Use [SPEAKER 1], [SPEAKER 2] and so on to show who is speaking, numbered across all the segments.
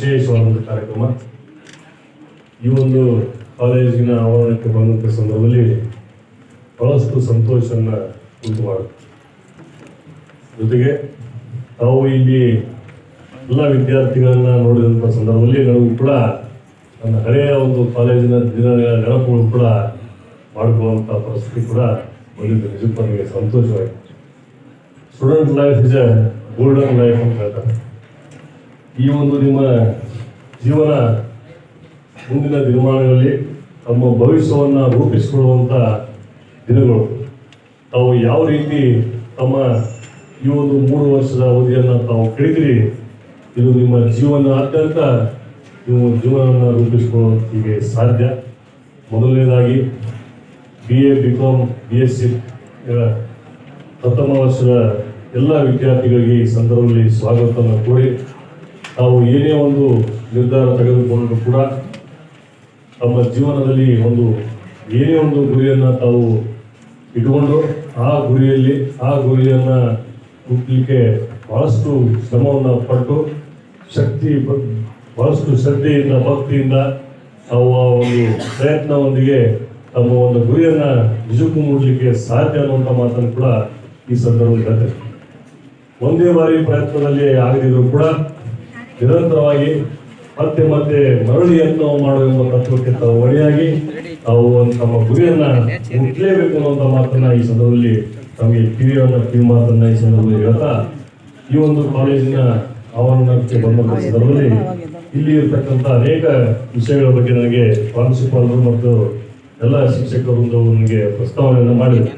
[SPEAKER 1] ವಿಶೇಷವಾದಂಥ ಕಾರ್ಯಕ್ರಮ. ಈ ಒಂದು ಕಾಲೇಜಿನ ಆವರಣಕ್ಕೆ ಬಂದಂಥ ಸಂದರ್ಭದಲ್ಲಿ ಬಹಳಷ್ಟು ಸಂತೋಷವನ್ನು ಉಂಟು ಮಾಡುತ್ತೆ. ಜೊತೆಗೆ ತಾವು ಇಲ್ಲಿ ಎಲ್ಲ ವಿದ್ಯಾರ್ಥಿಗಳನ್ನ ನೋಡಿದಂಥ ಸಂದರ್ಭದಲ್ಲಿ ನನಗೂ ಕೂಡ ನನ್ನ ಹಳೆಯ ಒಂದು ಕಾಲೇಜಿನ ದಿನಗಳ ನೆನಪುಗಳು ಕೂಡ ಮಾಡಿಕೊಳ್ಳುವಂಥ ಪರಿಸ್ಥಿತಿ ಕೂಡ ಬಂದಿದ್ದು ನಿಜಕ್ಕೂ ನನಗೆ ಸಂತೋಷವಾಯಿತು. Student life is a golden life ಅಂತ ಹೇಳ್ತಾರೆ. ಈ ಒಂದು ನಿಮ್ಮ ಜೀವನ ಮುಂದಿನ ದಿನಮಾನಗಳಲ್ಲಿ ತಮ್ಮ ಭವಿಷ್ಯವನ್ನು ರೂಪಿಸಿಕೊಳ್ಳುವಂಥ ದಿನಗಳು. ತಾವು ಯಾವ ರೀತಿ ತಮ್ಮ ಈ ಒಂದು ಮೂರು ವರ್ಷದ ಅವಧಿಯನ್ನು ತಾವು ಕಳೆದಿರಿ, ಇದು ನಿಮ್ಮ ಜೀವನಾದ್ಯಂತ ನೀವು ಜೀವನವನ್ನು ರೂಪಿಸಿಕೊಳ್ಳೋದಕ್ಕೆ ಸಾಧ್ಯ. ಮೊದಲನೇದಾಗಿ B A B com B S C ಪ್ರಥಮ ವರ್ಷದ ಎಲ್ಲ ವಿದ್ಯಾರ್ಥಿಗಳಿಗೆ ಈ ಸಂದರ್ಭದಲ್ಲಿ ಸ್ವಾಗತವನ್ನು ಕೋರಿ. ತಾವು ಏನೇ ಒಂದು ನಿರ್ಧಾರ ತೆಗೆದುಕೊಂಡರೂ ಕೂಡ ತಮ್ಮ ಜೀವನದಲ್ಲಿ ಒಂದು ಏನೇ ಒಂದು ಗುರಿಯನ್ನು ತಾವು ಇಟ್ಟುಕೊಂಡು ಆ ಗುರಿಯಲ್ಲಿ, ಆ ಗುರಿಯನ್ನು ಮುಟ್ಟಲಿಕ್ಕೆ ಬಹಳಷ್ಟು ಶ್ರಮವನ್ನು ಪಟ್ಟು, ಶಕ್ತಿ ಬಹಳಷ್ಟು ಶ್ರದ್ಧೆಯಿಂದ, ಭಕ್ತಿಯಿಂದ ತಾವು ಆ ಒಂದು ಪ್ರಯತ್ನವೊಂದಿಗೆ ತಮ್ಮ ಒಂದು ಗುರಿಯನ್ನು ನಿಜಕ್ಕೂ ಮೂಡಲಿಕ್ಕೆ ಸಾಧ್ಯ ಅನ್ನುವಂಥ ಮಾತನ್ನು ಕೂಡ ಈ ಸಂದರ್ಭದಲ್ಲಿ ಒಂದೇ ಬಾರಿ ಪ್ರಯತ್ನದಲ್ಲಿ ಆಗದಿದ್ರು ಕೂಡ ನಿರಂತರವಾಗಿ ಮತ್ತೆ ಮತ್ತೆ ಮರಳಿಯನ್ನು ಮಾಡುವ ಎಂಬ ತತ್ವಕ್ಕೆ ತಾವು ಒಳಿಯಾಗಿ ತಾವು ತಮ್ಮ ಗುರಿಯನ್ನ ಮುಟ್ಲೇಬೇಕು ಅನ್ನುವಂಥ ಮಾತನ್ನ ಈ ಸಂದರ್ಭದಲ್ಲಿ ತಮಗೆ ಕಿವಿಯನ್ನ ಕಿವಿ ಮಾತನ್ನ ಈ ಸಂದರ್ಭದಲ್ಲಿ ಹೇಳ್ತಾ, ಈ ಒಂದು ಕಾಲೇಜಿನ ಆವರಣಕ್ಕೆ ಬಂದಂತ ಸಂದರ್ಭದಲ್ಲಿ ಇಲ್ಲಿ ಇರತಕ್ಕಂಥ ಅನೇಕ ವಿಷಯಗಳ ಬಗ್ಗೆ ನನಗೆ ಪ್ರಾಂಶುಪಾಲರು ಮತ್ತು ಎಲ್ಲ ಶಿಕ್ಷಕರು ನನಗೆ ಪ್ರಸ್ತಾವನೆಯನ್ನು ಮಾಡಿದರು.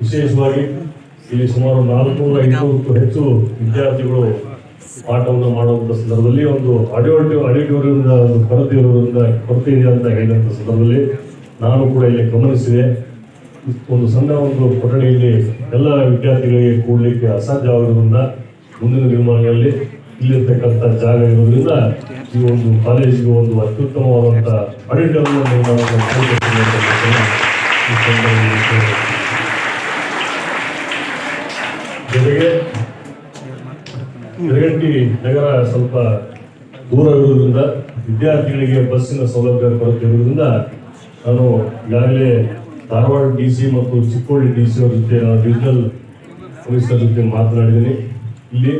[SPEAKER 1] ವಿಶೇಷವಾಗಿ ಇಲ್ಲಿ ಸುಮಾರು ನಾಲ್ಕುನೂರ ಐನೂರಕ್ಕೂ ಹೆಚ್ಚು ವಿದ್ಯಾರ್ಥಿಗಳು ಪಾಠವನ್ನು ಮಾಡುವಂಥ ಸಂದರ್ಭದಲ್ಲಿ ಒಂದು ಆಡಿಯೋಟಿವ್ ಆಡಿಟೋರಿಯಂದ ಒಂದು ಕೊರತೆ ಇರುವುದರಿಂದ ಕೊರತೆ ಇದೆ ಅಂತ ಹೇಳಿದಂಥ ಸಂದರ್ಭದಲ್ಲಿ ನಾನು ಕೂಡ ಇಲ್ಲಿ ಗಮನಿಸಿದೆ ಒಂದು ಸಣ್ಣ ಒಂದು ಕೊಠಡಿಯಲ್ಲಿ ಎಲ್ಲ ವಿದ್ಯಾರ್ಥಿಗಳಿಗೆ ಕೂಡಲಿಕ್ಕೆ ಅಸಾಧ್ಯವಾಗಿರುವುದರಿಂದ ಮುಂದಿನ ದಿನಮಾನಗಳಲ್ಲಿ ಇಲ್ಲಿರ್ತಕ್ಕಂಥ ಜಾಗ ಇರೋದ್ರಿಂದ ಈ ಒಂದು ಕಾಲೇಜಿಗೆ ಒಂದು ಅತ್ಯುತ್ತಮವಾದಂಥ ಆಡಿಟೋರಿಯಂ. ಜೊತೆಗೆ ಯಲಗಂಟಿ ನಗರ ಸ್ವಲ್ಪ ದೂರ ಇರುವುದರಿಂದ ವಿದ್ಯಾರ್ಥಿಗಳಿಗೆ ಬಸ್ಸಿನ ಸೌಲಭ್ಯ ಕೊರತೆ ಇರುವುದರಿಂದ ನಾನು ಈಗಾಗಲೇ ಧಾರವಾಡ ಡಿ ಸಿ ಮತ್ತು ಚಿಕ್ಕೋಡಿ ಡಿ ಸಿ ಅವರ ಜೊತೆ ನಾನು ಡಿಜಿಟಲ್ ಪೊಲೀಸರ ಜೊತೆ ಮಾತನಾಡಿದ್ದೀನಿ. ಇಲ್ಲಿ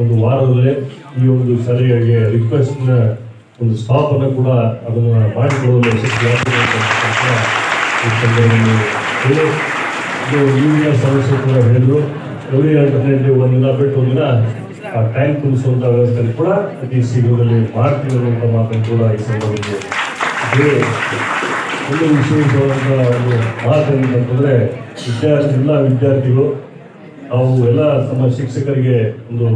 [SPEAKER 1] ಒಂದು ವಾರದಲ್ಲೇ ಈ ಒಂದು ಸರಿಯಾಗಿ ರಿಕ್ವೆಸ್ಟ್ನ ಒಂದು ಸ್ಟಾಪ್ ಅನ್ನು ಕೂಡ ಅದನ್ನು ಮಾಡಿಕೊಳ್ಳಲು ಹೇಳಿ. ಇದು ಈಗಿನ ಸಮಸ್ಯೆ ಕೂಡ ಹೇಳಿದ್ರು. ಎವ್ರಿ ಆಲ್ಟರ್ನೇಟಿವ್ ಒಂದಿನ ಬಿಟ್ಟು ಒಂದಿನ ಟ್ಯಾಂಕ್ ತುಂಬಿಸುವಂಥ ವ್ಯವಸ್ಥೆ ಕೂಡ ಅತಿ ಶೀಘ್ರದಲ್ಲಿ ಮಾಡ್ತೀವಿ ಅನ್ನುವಂಥ ಮಾತನ್ನು ಕೂಡ ಈ ಸಂದರ್ಭದಲ್ಲಿ ಒಂದು ವಿಶೇಷವಾದಂಥ ಒಂದು ಮಾತೇನಂತಂದರೆ ವಿದ್ಯಾರ್ಥಿ, ಎಲ್ಲ ವಿದ್ಯಾರ್ಥಿಗಳು ತಾವು ಎಲ್ಲ ತಮ್ಮ ಶಿಕ್ಷಕರಿಗೆ ಒಂದು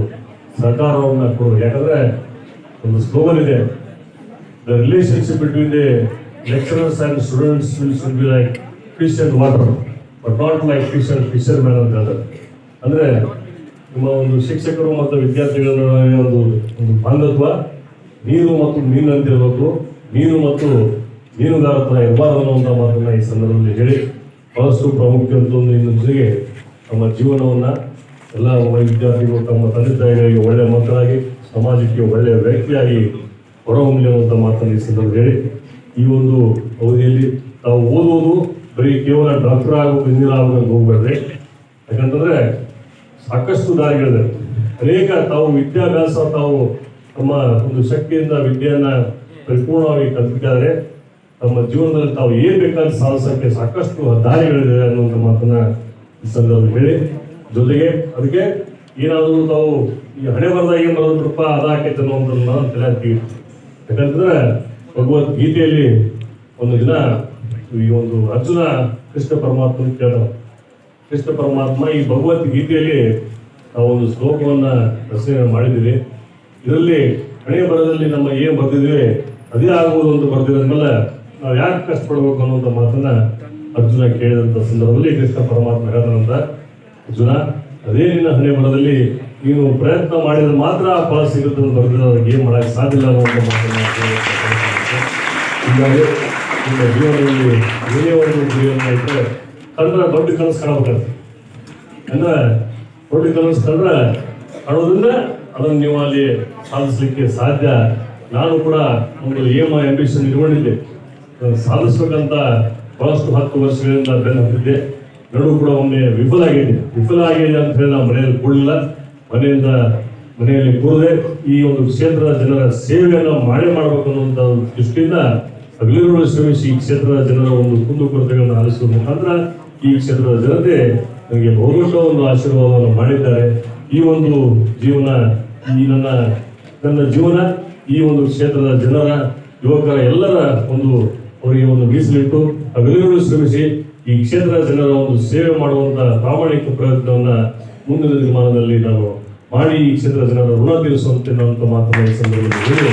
[SPEAKER 1] ಸಹಕಾರವನ್ನು ಕೊಡೋದು. ಯಾಕಂದರೆ, ಒಂದು ಸ್ಲೋಗನ್ ಇದೆ. The relationship between the lecturers and students will be like fish and water but not like fish and fisherman ಅಂತ ಹೇಳಿದ್ರೆ ಅಂದರೆ ನಿಮ್ಮ ಒಂದು ಶಿಕ್ಷಕರು ಮತ್ತು ವಿದ್ಯಾರ್ಥಿಗಳ ಒಂದು ಒಂದು ಬಾಂಧತ್ವ ನೀರು ಮತ್ತು ಮೀನಂತಿರಬೇಕು ನೀರು ಮತ್ತು ಮೀನುಗಾರ ಥರ ಅನ್ನುವಂಥ ಮಾತನ್ನು ಈ ಸಂದರ್ಭದಲ್ಲಿ ಹೇಳಿ ಬಹಳಷ್ಟು ಒಂದು ಜೊತೆಗೆ ತಮ್ಮ ಜೀವನವನ್ನು ಎಲ್ಲ ವಿದ್ಯಾರ್ಥಿಗಳು ತಮ್ಮ ತಂದೆ ತಾಯಿಗಳಿಗೆ ಒಳ್ಳೆಯ ಮಕ್ಕಳಾಗಿ, ಸಮಾಜಕ್ಕೆ ಒಳ್ಳೆಯ ವ್ಯಕ್ತಿಯಾಗಿ ಹೊರಹೊಮ್ಮಲಿ ಅನ್ನುವಂಥ ಮಾತನ್ನು ಈ ಸಂದರ್ಭದಲ್ಲಿ ಹೇಳಿ. ಈ ಒಂದು ಅವಧಿಯಲ್ಲಿ ತಾವು ಓದುವುದು ಬರೀ ಕೇವಲ ಡಾಕ್ಟರ್ ಆಗಬೇಕು, ಇಂಜಿನಿಯರ್ ಆಗಬೇಕು ಹೋಗ್ಬೇಡ್ರಿ. ಯಾಕಂತಂದ್ರೆ ಸಾಕಷ್ಟು ದಾರಿಗಳಿದೆ ಅನೇಕ ತಾವು ವಿದ್ಯಾಭ್ಯಾಸ, ತಾವು ತಮ್ಮ ಒಂದು ಶಕ್ತಿಯಿಂದ ವಿದ್ಯೆಯನ್ನು ಪರಿಪೂರ್ಣವಾಗಿ ಕಲ್ತಿದ್ದಾರೆ. ತಮ್ಮ ಜೀವನದಲ್ಲಿ ತಾವು ಏನು ಬೇಕಾದ ಸಾಧಿಸೋಕ್ಕೆ ಸಾಕಷ್ಟು ದಾರಿಗಳಿದೆ ಅನ್ನುವಂಥ ಮಾತನ್ನ ಈ ಸಂದರ್ಭದಲ್ಲಿ ಹೇಳಿ. ಜೊತೆಗೆ ಅದಕ್ಕೆ ಏನಾದರೂ ತಾವು ಈ ಹಣೆ ಬರದಾಗ ಏನ್ ರೂಪ ಅದಾಕೈತೆ ಅನ್ನುವಂಥದ್ದನ್ನ ತಲೆ ಹಾಕ್ತೀವಿ ಯಾಕಂತಂದ್ರೆ ಭಗವದ್ಗೀತೆಯಲ್ಲಿ ಒಂದು ದಿನ ಈ ಒಂದು ಅರ್ಜುನ ಕೃಷ್ಣ ಪರಮಾತ್ಮನ ಕೇಳ್ತಾನೆ. ಕೃಷ್ಣ ಪರಮಾತ್ಮ ಈ ಭಗವದ್ಗೀತೆಯಲ್ಲಿ ನಾವು ಒಂದು ಶ್ಲೋಕವನ್ನ ರಚನೆ ಮಾಡಿದ್ದೀವಿ ಇದರಲ್ಲಿ ಹಣೆ ಬರದಲ್ಲಿ ನಮ್ಮ ಏನು ಬರ್ದಿದ್ವಿ, ಅದೇ ಆಗುವುದು ಅಂತ ಮೇಲೆ ನಾವು ಯಾಕೆ ಕಷ್ಟಪಡ್ಬೇಕು ಅನ್ನುವಂಥ ಮಾತನ್ನ ಅರ್ಜುನ ಕೇಳಿದಂಥ ಸಂದರ್ಭದಲ್ಲಿ ಕೃಷ್ಣ ಪರಮಾತ್ಮ ಹೇಳಿದಂತ ಅರ್ಜುನ, ಅದೇ ನಿನ್ನ ಹಣೆ ಬರದಲ್ಲಿ ನೀವು ಪ್ರಯತ್ನ ಮಾಡಿದ್ರೆ ಮಾತ್ರ ಆ ಫಲ ಸಿಗುತ್ತೆ ಅಂತ ಬರ್ತಿದ್ರೆ ಅದಕ್ಕೆ ಏನು ಮಾಡೋಕ್ಕೆ ಸಾಧ್ಯ ಮಾತನ್ನ. ಹೀಗಾಗಿ ನಿಮ್ಮ ಜೀವನದಲ್ಲಿ ಏನೇ ಒಂದು ಗುರಿಯನ್ನು ಇಟ್ಟರೆ ಕಂಡ್ರೆ ದೊಡ್ಡ ಕನಸು ಕಾಣಬೇಕಾಗ್ತದೆ ಅಂದ್ರೆ ದೊಡ್ಡ ಕನಸು ಕಂಡ್ರೆ ಕಾಣೋದ್ರಿಂದ ಅದನ್ನು ನೀವು ಅಲ್ಲಿ ಸಾಧಿಸಲಿಕ್ಕೆ ಸಾಧ್ಯ. ನಾನು ಕೂಡ ಒಂದು ಏಮ ಅಂಬಿಷನ್ ಇಟ್ಕೊಂಡಿದ್ದೆ. ಸಾಧಿಸ್ಬೇಕಂತ ಬಹಳಷ್ಟು ಹತ್ತು ವರ್ಷಗಳಿಂದ ಬೆನ್ನು ಹತ್ತಿದ್ದೆ. ನಡು ಕೂಡ ಒಮ್ಮೆ ವಿಫಲ ಆಗಿದೆ. ವಿಫಲ ಆಗಿದೆ ಅಂತ ಹೇಳಿ ನಾವು ಮನೆಯಲ್ಲಿ ಕೂಡಲಿಲ್ಲ. ಮನೆಯಿಂದ ಮನೆಯಲ್ಲಿ ಕೂರದೆ ಈ ಒಂದು ಕ್ಷೇತ್ರದ ಜನರ ಸೇವೆಯನ್ನು ಮಾಡೇ ಮಾಡಬೇಕು ಅನ್ನುವಂಥ ದೃಷ್ಟಿಯಿಂದ ಹಗಲಿರುಳು ಶ್ರಮಿಸಿ ಈ ಕ್ಷೇತ್ರದ ಜನರ ಒಂದು ಕುಂದುಕೊರತೆಗಳನ್ನು ಆಲಿಸುವ ಮುಖಾಂತರ ಈ ಕ್ಷೇತ್ರದ ಜನತೆ ನನಗೆ ಬಹುದೊಡ್ಡ ಒಂದು ಆಶೀರ್ವಾದವನ್ನು ಮಾಡಿದ್ದಾರೆ. ಈ ಒಂದು ಜೀವನ, ಈ ನನ್ನ ನನ್ನ ಜೀವನ, ಈ ಒಂದು ಕ್ಷೇತ್ರದ ಜನರ, ಯುವಕರ ಎಲ್ಲರ ಒಂದು ಅವರಿಗೆ ಒಂದು ಮೀಸಲಿಟ್ಟು ಅವೆಲ್ಲರೂ ಶ್ರಮಿಸಿ ಈ ಕ್ಷೇತ್ರದ ಜನರ ಒಂದು ಸೇವೆ ಮಾಡುವಂತಹ ಪ್ರಾಮಾಣಿಕ ಪ್ರಯತ್ನವನ್ನು ಮುಂದಿನ ದಿನಮಾನದಲ್ಲಿ ನಾನು ಮಾಡಿ ಈ ಕ್ಷೇತ್ರದ ಜನರ ಋಣ ತೀರಿಸುವಂತೆ ಈ ಸಂದರ್ಭದಲ್ಲಿ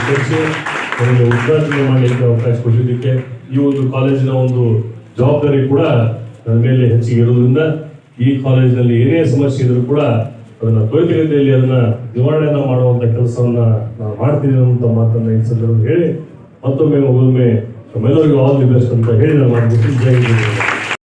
[SPEAKER 1] ಚರ್ಚೆ ನನಗೆ ಉದ್ಘಾಟನೆ ಮಾಡಲಿಕ್ಕೆ ಅವಕಾಶ ಕೊಟ್ಟಿದ್ದಕ್ಕೆ ಈ ಒಂದು ಕಾಲೇಜಿನ ಒಂದು ಜವಾಬ್ದಾರಿ ಕೂಡ ನನ್ನ ಮೇಲೆ ಹೆಚ್ಚಿಗೆ ಇರುವುದರಿಂದ ಈ ಕಾಲೇಜಿನಲ್ಲಿ ಏನೇ ಸಮಸ್ಯೆ ಇದ್ರೂ ಕೂಡ ಅದನ್ನ ತ್ವರಿತಗತಿಯಲ್ಲಿ ಅದನ್ನ ನಿವಾರಣೆಯನ್ನ ಮಾಡುವಂತ ಕೆಲಸವನ್ನ ನಾನು ಮಾಡ್ತೀನಿ ಅನ್ನುವಂಥ ಮಾತನ್ನ ಈ ಸಂದರ್ಭದಲ್ಲಿ ಹೇಳಿ ಮತ್ತೊಮ್ಮೆ ಒಮ್ಮೆ ನಮ್ಮೆಲ್ಲರಿಗೂ ಆಲ್ ದಿ ಬೆಸ್ಟ್ ಅಂತ ಹೇಳಿ ನಾನು ಹಿಂದ್.